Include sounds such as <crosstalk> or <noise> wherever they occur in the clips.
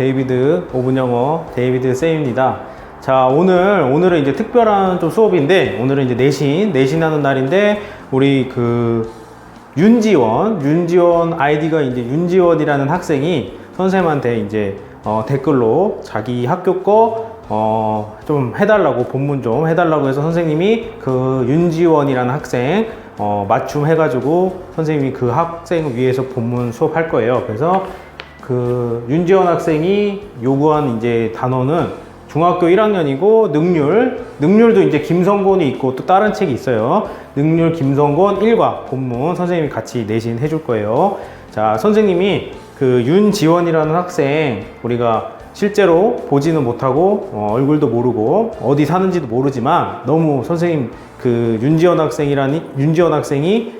데이비드 오븐 영어 데이비드 쌤입니다. 자 오늘 오늘은 이제 특별한 좀 수업인데 오늘은 이제 내신 내신하는 날인데 우리 그 윤지원 윤지원 아이디가 이제 윤지원이라는 학생이 선생님한테 이제 어, 댓글로 자기 학교 거 어, 좀 해달라고 본문 좀 해달라고 해서 선생님이 그 윤지원이라는 학생 어, 맞춤 해가지고 선생님이 그 학생 위해서 본문 수업할 거예요. 그래서 그 윤지원 학생이 요구한 이제 단어는 중학교 1학년이고 능률 능률도 이제 김성곤이 있고 또 다른 책이 있어요. 능률 김성곤 1과 본문 선생님이 같이 내신 해줄 거예요. 자 선생님이 그 윤지원이라는 학생 우리가 실제로 보지는 못하고 어, 얼굴도 모르고 어디 사는지도 모르지만 너무 선생님 그 윤지원 학생이라니 윤지원 학생이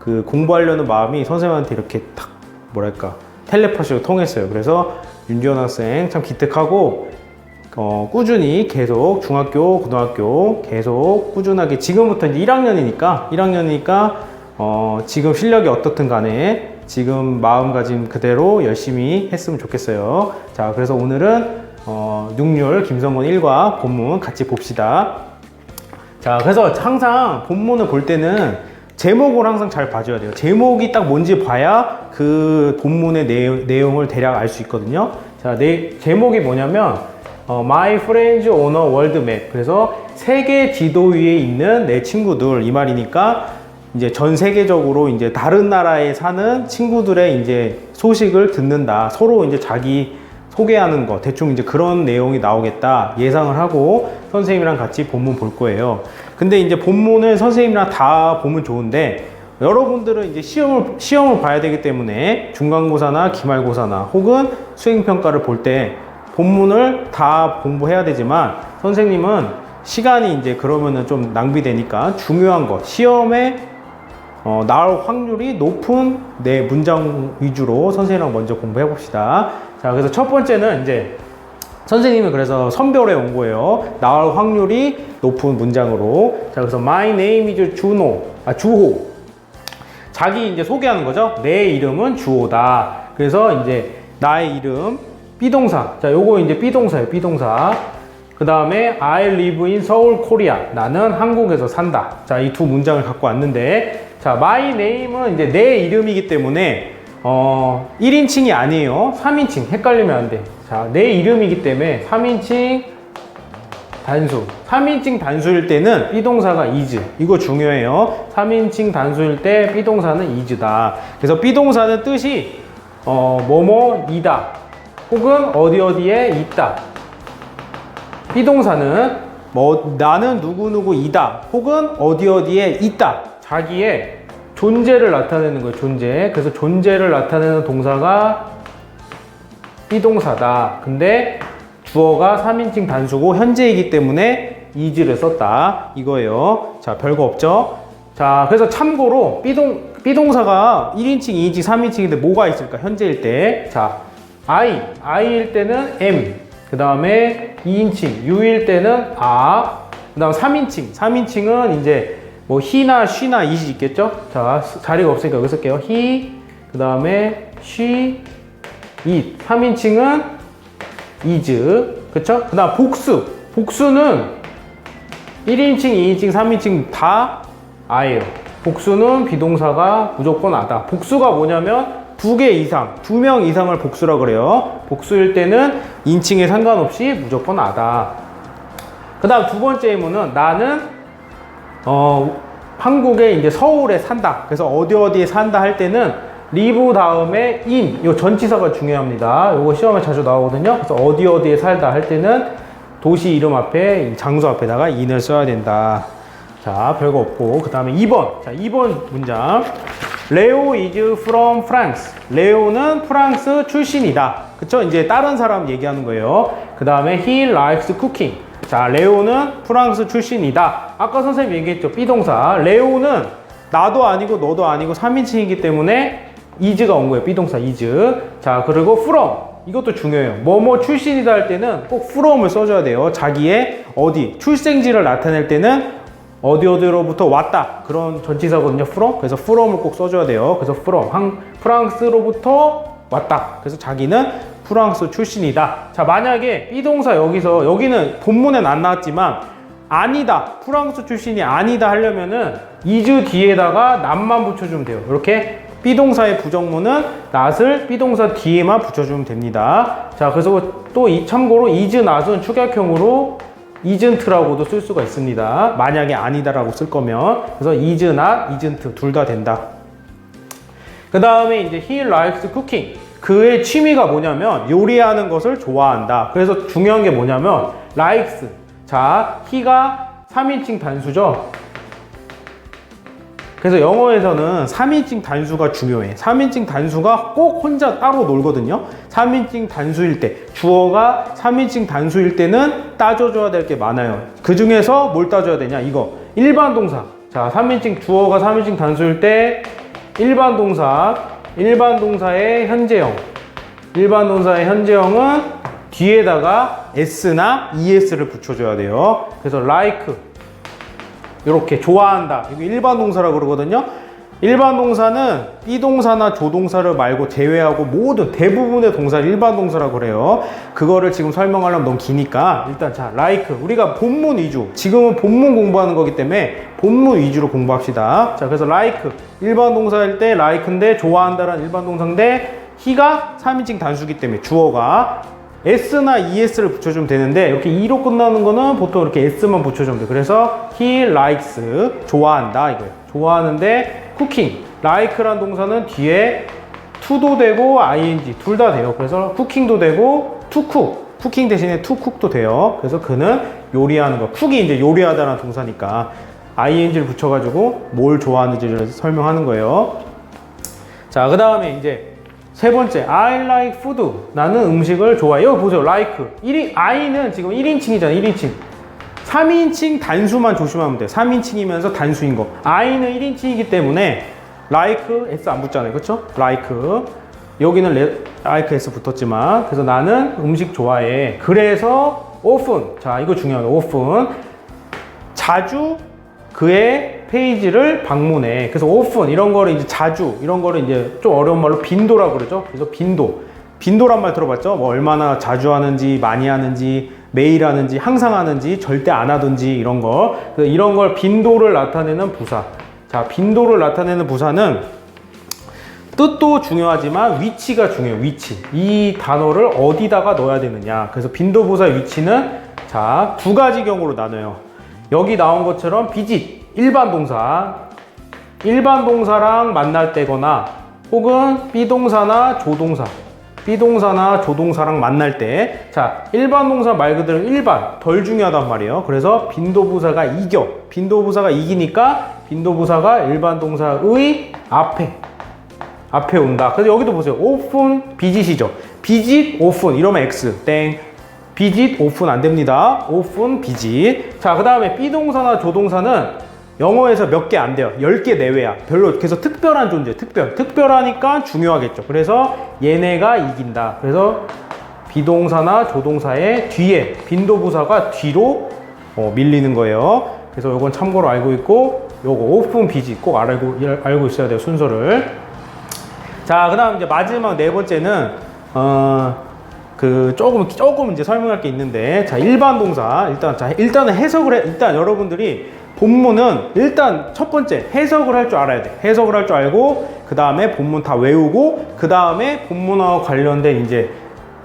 그 공부하려는 마음이 선생님한테 이렇게 탁 뭐랄까 텔레파시로 통했어요. 그래서 윤지원 학생 참 기특하고 어, 꾸준히 계속 중학교, 고등학교 계속 꾸준하게 지금부터 이제 1학년이니까 1학년이니까 어, 지금 실력이 어떻든 간에 지금 마음가짐 그대로 열심히 했으면 좋겠어요. 자, 그래서 오늘은 어, 능률 김성곤 1과 본문 같이 봅시다. 자, 그래서 항상 본문을 볼 때는 제목을 항상 잘 봐줘야 돼요. 제목이 딱 뭔지 봐야 그 본문의 내용, 내용을 대략 알 수 있거든요. 자, 내, 제목이 뭐냐면, 어, My Friends on a World Map. 그래서 세계 지도 위에 있는 내 친구들, 이 말이니까, 이제 전 세계적으로 이제 다른 나라에 사는 친구들의 이제 소식을 듣는다. 서로 이제 자기 소개하는 거 대충 이제 그런 내용이 나오겠다 예상을 하고 선생님이랑 같이 본문 볼 거예요. 근데 이제 본문을 선생님이랑 다 보면 좋은데 여러분들은 이제 시험을 시험을 봐야 되기 때문에 중간고사나 기말고사나 혹은 수행평가를 볼 때 본문을 다 공부해야 되지만 선생님은 시간이 이제 그러면은 좀 낭비되니까 중요한 거 시험에 어, 나올 확률이 높은 내 문장 위주로 선생님이랑 먼저 공부해 봅시다. 자, 그래서 첫 번째는 이제 선생님이 그래서 선별해 온 거예요. 나올 확률이 높은 문장으로. 자, 그래서 My name is 주노. 아, 주호. 자기 이제 소개하는 거죠. 내 이름은 주호다. 그래서 이제 나의 이름 비동사. 자, 요거 이제 비동사예요. 비동사. 그 다음에 I live in Seoul, Korea. 나는 한국에서 산다. 자, 이 두 문장을 갖고 왔는데 자, my name은 이제 내 이름이기 때문에 어, 1인칭이 아니에요. 3인칭. 헷갈리면 안 돼. 자, 내 이름이기 때문에 3인칭 단수. 3인칭 단수일 때는 비동사가 is. 이거 중요해요. 3인칭 단수일 때 비동사는 is다. 그래서 비동사는 뜻이 어, 뭐뭐이다. 혹은 어디 어디에 있다. 비동사는 뭐 나는 누구누구이다. 혹은 어디 어디에 있다. 자기의 존재를 나타내는 거예요. 존재. 그래서 존재를 나타내는 동사가 비동사다. 근데 주어가 3인칭 단수고 현재이기 때문에 is를 썼다. 이거예요. 자, 별거 없죠? 자, 그래서 참고로 비동, 비동사가 1인칭, 2인칭, 3인칭인데 뭐가 있을까? 현재일 때. 자, I. I일 때는 am. 그 다음에 2인칭, U일 때는 아. 그 다음 3인칭. 3인칭은 이제 뭐 he나 she나 it이 있겠죠? 자, 자리가 없으니까 여기 쓸게요. he, 그 다음에 she, it. 3인칭은 is. 그쵸? 그 다음 복수. 복수는 1인칭, 2인칭, 3인칭 다 아예요. 복수는 비동사가 무조건 아다. 복수가 뭐냐면 두 개 이상, 두 명 이상을 복수라 그래요. 복수일 때는 인칭에 상관없이 무조건 아다. 그 다음 두 번째 의문은 나는 어, 한국에 이제 서울에 산다. 그래서 어디 어디에 산다 할 때는 리브 다음에 인, 요 전치사가 중요합니다. 요거 시험에 자주 나오거든요. 그래서 어디 어디에 살다 할 때는 도시 이름 앞에 이 장소 앞에다가 인을 써야 된다. 자, 별거 없고 그 다음에 2번. 자, 2번 문장. 레오 is from France. 레오는 프랑스 출신이다. 그쵸? 이제 다른 사람 얘기하는 거예요. 그 다음에 he likes cooking. 자, 레오는 프랑스 출신이다. 아까 선생님 얘기했죠. 비동사. 레오는 나도 아니고 너도 아니고 3인칭이기 때문에 is가 온 거예요. 비동사 is. 자, 그리고 from. 이것도 중요해요. 뭐뭐 출신이다 할 때는 꼭 from을 써줘야 돼요. 자기의 어디, 출생지를 나타낼 때는 어디 어디로부터 왔다. 그런 전치사거든요. from. 그래서 from을 꼭 써줘야 돼요. 그래서 from. 한, 프랑스로부터 왔다. 그래서 자기는 프랑스 출신이다. 자, 만약에 비동사 여기서 여기는 본문엔 안 나왔지만 아니다. 프랑스 출신이 아니다 하려면은 is 뒤에다가 nat만 붙여주면 돼요. 이렇게 비동사의 부정문은 not을 비동사 뒤에만 붙여주면 됩니다. 자, 그래서 또 이 참고로 is not은 축약형으로 isn't라고도 쓸 수가 있습니다. 만약에 아니다 라고 쓸 거면 그래서 is not, isn't 둘다 된다. 그 다음에 이제 he likes cooking. 그의 취미가 뭐냐면 요리하는 것을 좋아한다. 그래서 중요한 게 뭐냐면 likes. 자, he가 3인칭 단수죠. 그래서 영어에서는 3인칭 단수가 중요해. 3인칭 단수가 꼭 혼자 따로 놀거든요. 3인칭 단수일 때, 주어가 3인칭 단수일 때는 따져줘야 될 게 많아요. 그 중에서 뭘 따져야 되냐? 이거. 일반 동사. 자, 3인칭 주어가 3인칭 단수일 때 일반 동사, 일반 동사의 현재형. 일반 동사의 현재형은 뒤에다가 s나 es를 붙여줘야 돼요. 그래서 like, 이렇게 좋아한다. 이거 일반 동사라고 그러거든요. 일반 동사는 비동사나 조동사를 말고 제외하고 모든 대부분의 동사를 일반 동사라고 그래요. 그거를 지금 설명하려면 너무 기니까 일단 자, like 우리가 본문 위주. 지금은 본문 공부하는 거기 때문에 본문 위주로 공부합시다. 자, 그래서 like 일반 동사일 때 like인데 좋아한다라는 일반 동사인데 he가 3인칭 단수기 때문에 주어가 s나 es를 붙여주면 되는데 이렇게 e로 끝나는 거는 보통 이렇게 s만 붙여주면 돼. 그래서 he likes 좋아한다 이거예요. 좋아하는데 cooking like란 동사는 뒤에 to도 되고 ing 둘 다 돼요. 그래서 cooking도 되고 to 쿠킹 대신에 cook도 돼요. 그래서 그는 요리하는 거. 쿡이 이제 요리하다라는 동사니까 ing를 붙여가지고 뭘 좋아하는지를 설명하는 거예요. 자, 그 다음에 이제 세 번째, I like food. 나는 음식을 좋아해. 여기 보세요. like. 1인, I는 지금 1인칭이잖아. 1인칭. 3인칭 단수만 조심하면 돼. 3인칭이면서 단수인 거. I는 1인칭이기 때문에 like, S 안 붙잖아요. 그쵸? like. 여기는 레, like S 붙었지만. 그래서 나는 음식 좋아해. 그래서 often. 자, 이거 중요해요. often. 자주 그의 페이지를 방문해. 그래서 often 이런 거를 이제 자주 이런 거를 이제 좀 어려운 말로 빈도라고 그러죠. 그래서 빈도. 빈도란 말 들어봤죠? 뭐 얼마나 자주 하는지, 많이 하는지, 매일 하는지, 항상 하는지, 절대 안 하든지 이런 거. 이런 걸 빈도를 나타내는 부사. 자, 빈도를 나타내는 부사는 뜻도 중요하지만 위치가 중요해요. 위치. 이 단어를 어디다가 넣어야 되느냐. 그래서 빈도 부사의 위치는 자, 두 가지 경우로 나눠요. 여기 나온 것처럼 비짓 일반 동사 일반 동사랑 만날 때거나 혹은 비동사나 조동사 비동사나 조동사랑 만날 때 자 일반 동사 말 그대로 일반 덜 중요하단 말이에요. 그래서 빈도부사가 이겨. 빈도부사가 이기니까 빈도부사가 일반 동사의 앞에 앞에 온다. 그래서 여기도 보세요. 오픈 비짓이죠? 비짓 오픈 이러면 X. 땡. 비짓 오픈 안 됩니다. 오픈 비짓. 자, 그 다음에 비동사나 조동사는 영어에서 몇 개 안 돼요. 10개 내외야. 별로 그래서 특별한 존재, 특별. 특별하니까 중요하겠죠. 그래서 얘네가 이긴다. 그래서 비동사나 조동사의 뒤에 빈도부사가 뒤로 어, 밀리는 거예요. 그래서 요건 참고로 알고 있고 요거 오픈 비짓 꼭 알고 알고 있어야 돼요. 순서를. 자, 그다음 이제 마지막 네 번째는 어 그 조금 조금 이제 설명할 게 있는데 자 일반 동사 일단 자 일단은 해석을 해 일단 여러분들이 본문은 일단 첫 번째 해석을 할 줄 알아야 돼 해석을 할 줄 알고 그 다음에 본문 다 외우고 그 다음에 본문하고 관련된 이제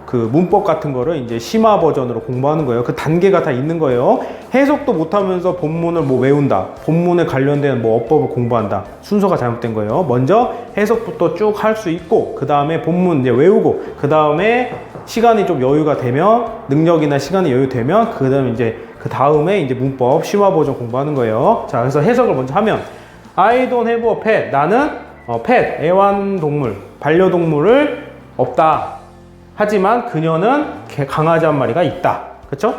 그 문법 같은 거를 이제 심화 버전으로 공부하는 거예요. 그 단계가 다 있는 거예요. 해석도 못하면서 본문을 뭐 외운다. 본문에 관련된 뭐 어법을 공부한다. 순서가 잘못된 거예요. 먼저 해석부터 쭉 할 수 있고, 그 다음에 본문 이제 외우고, 그 다음에 시간이 좀 여유가 되면, 능력이나 시간이 여유되면, 그 다음에 이제 그 다음에 이제 문법 심화 버전 공부하는 거예요. 자, 그래서 해석을 먼저 하면, I don't have a pet. 나는 어, pet, 애완동물, 반려동물을 없다. 하지만 그녀는 개- 강아지 한 마리가 있다. 그쵸?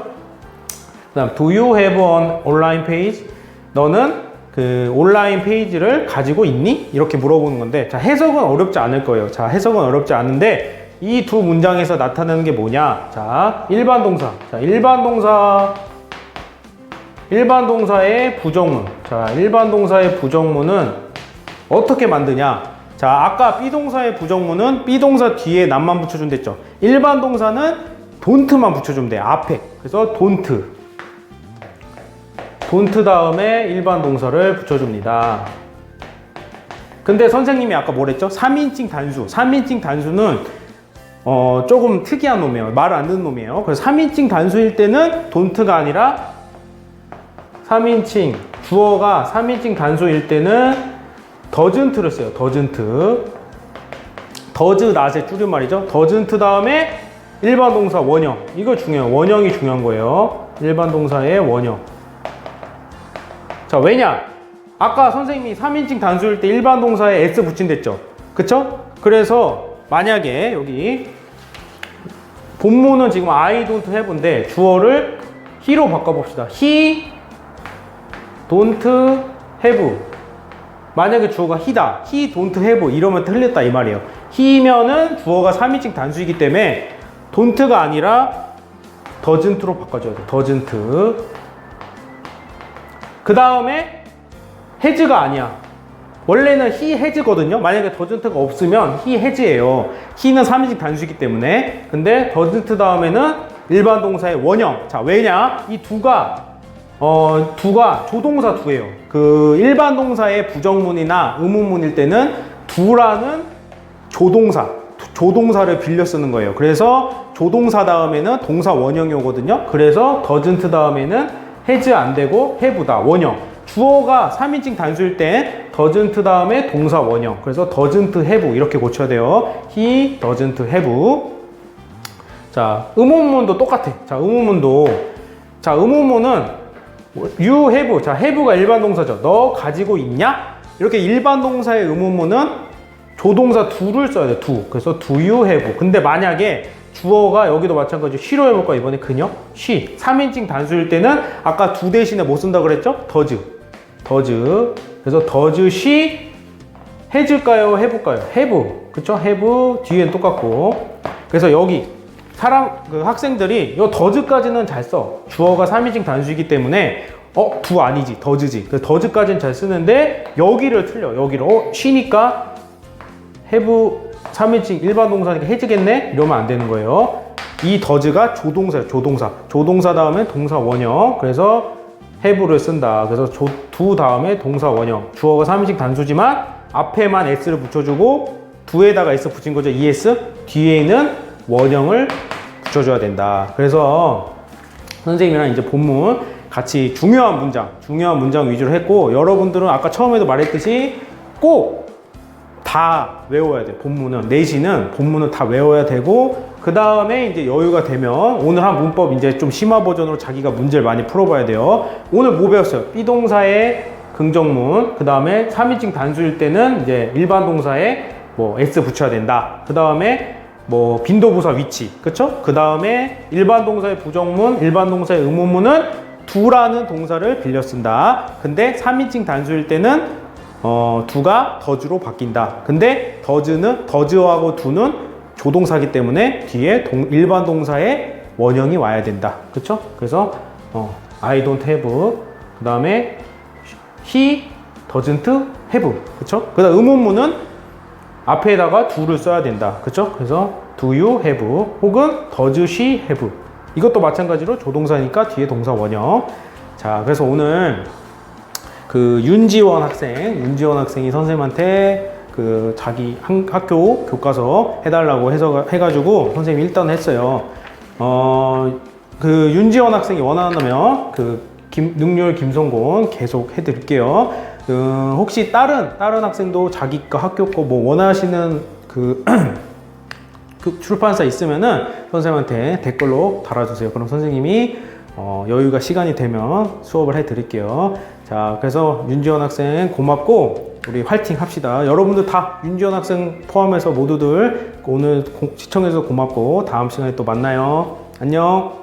그 다음, do you have an online page? 너는 그 온라인 페이지를 가지고 있니? 이렇게 물어보는 건데, 자, 해석은 어렵지 않을 거예요. 자, 해석은 어렵지 않은데, 이 두 문장에서 나타나는 게 뭐냐? 자, 일반 동사. 자, 일반 동사. 일반 동사의 부정문. 자, 일반 동사의 부정문은 어떻게 만드냐? 자, 아까 B동사의 부정문은 B동사 뒤에 남만 붙여주면 됐죠. 일반 동사는 don't만 붙여주면 돼. 앞에. 그래서 don't. don't 다음에 일반 동사를 붙여줍니다. 근데 선생님이 아까 뭐랬죠? 3인칭 단수. 3인칭 단수는 어, 조금 특이한 놈이에요. 말 안 듣는 놈이에요. 그래서 3인칭 단수일 때는 don't가 아니라 3인칭 주어가 3인칭 단수일 때는 doesn't를 써요. doesn't. does not의 줄임말이죠. doesn't 다음에 일반 동사 원형. 이거 중요해요. 원형이 중요한 거예요. 일반 동사의 원형. 자, 왜냐? 아까 선생님이 3인칭 단수일 때 일반 동사에 s 붙인댔죠. 그쵸? 그래서 만약에 여기 본문은 지금 I don't have인데 주어를 he로 바꿔봅시다. he don't have. 만약에 주어가 he다. he don't have 이러면 틀렸다 이 말이에요. he면은 주어가 3인칭 단수이기 때문에 don't가 아니라 doesn't로 바꿔줘야 돼. doesn't. 그 다음에 has가 아니야. 원래는 he has거든요. 만약에 doesn't가 없으면 he has예요. he는 3인칭 단수이기 때문에. 근데 doesn't 다음에는 일반 동사의 원형. 자, 왜냐? 이 두가 어, 두가 조동사 두예요. 그 일반 동사의 부정문이나 의문문일 때는 두라는 조동사, 조동사를 빌려 쓰는 거예요. 그래서 조동사 다음에는 동사 원형이 오거든요. 그래서 doesn't 다음에는 has 안 되고 have다, 원형. 주어가 3인칭 단수일 때 doesn't 다음에 동사 원형. 그래서 doesn't have 이렇게 고쳐야 돼요. He doesn't have. 자, 의문문도 똑같아. 자, 의문문도. 자, 의문문은 you have. 자, have가 일반 동사죠. 너 가지고 있냐? 이렇게 일반 동사의 의문문은 조동사 do를 써야 돼. do. 그래서 do you have. 근데 만약에 주어가 여기도 마찬가지로 she로 해볼까 이번에 그녀? she. 3인칭 단수일 때는 아까 do 대신에 뭐 쓴다 그랬죠? does. does. 그래서 does she 해줄까요? 해볼까요? have. 그쵸? have 뒤엔 똑같고. 그래서 여기 사람 그 학생들이 이 더즈까지는 잘 써. 주어가 3인칭 단수이기 때문에 어, 두 아니지. 더즈지. 그 더즈까지는 잘 쓰는데 여기를 틀려. 여기를 어, 쉬니까 have 3인칭 일반 동사니까 해지겠네? 이러면 안 되는 거예요. 이 더즈가 조동사예요. 조동사. 조동사 다음에 동사 원형. 그래서 have를 쓴다. 그래서 조, 두 다음에 동사 원형. 주어가 3인칭 단수지만 앞에만 s를 붙여주고 두에다가 s 붙인 거죠. es. 뒤에는 원형을 붙여줘야 된다. 그래서 선생님이랑 이제 본문 같이 중요한 문장, 중요한 문장 위주로 했고 여러분들은 아까 처음에도 말했듯이 꼭 다 외워야 돼. 본문은 내신은 본문은 다 외워야 되고 그 다음에 이제 여유가 되면 오늘 한 문법 이제 좀 심화 버전으로 자기가 문제를 많이 풀어봐야 돼요. 오늘 뭐 배웠어요? 비동사의 긍정문, 그 다음에 3인칭 단수일 때는 이제 일반 동사에 뭐 s 붙여야 된다. 그 다음에 뭐 빈도부사 위치, 그쵸? 그 다음에 일반 동사의 부정문, 일반 동사의 의문문은 두라는 동사를 빌려 쓴다. 근데 3인칭 단수일 때는 어, 두가 더즈로 바뀐다. 근데 더즈는 더즈하고 두는 조동사기 때문에 뒤에 동, 일반 동사의 원형이 와야 된다. 그쵸? 그래서 어, I don't have 그 다음에 he doesn't have 그쵸? 그 다음 의문문은 앞에다가 do를 써야 된다. 그쵸? 그래서 do you have 혹은 does she have 이것도 마찬가지로 조동사니까 뒤에 동사 원형 자 그래서 오늘 그 윤지원 학생 윤지원 학생이 선생님한테 그 자기 한- 학교 교과서 해달라고 해서 해가지고 선생님이 일단 했어요 어 그 윤지원 학생이 원한다면 그 김, 능률 김성곤 계속 해드릴게요. 그 혹시 다른 다른 학생도 자기 거 학교 거 뭐 원하시는 그, <clears throat> 그 출판사 있으면은 선생님한테 댓글로 달아주세요. 그럼 선생님이 어, 여유가 시간이 되면 수업을 해드릴게요. 자, 그래서 윤지원 학생 고맙고 우리 화이팅 합시다. 여러분들 다 윤지원 학생 포함해서 모두들 오늘 고- 시청해서 고맙고 다음 시간에 또 만나요. 안녕.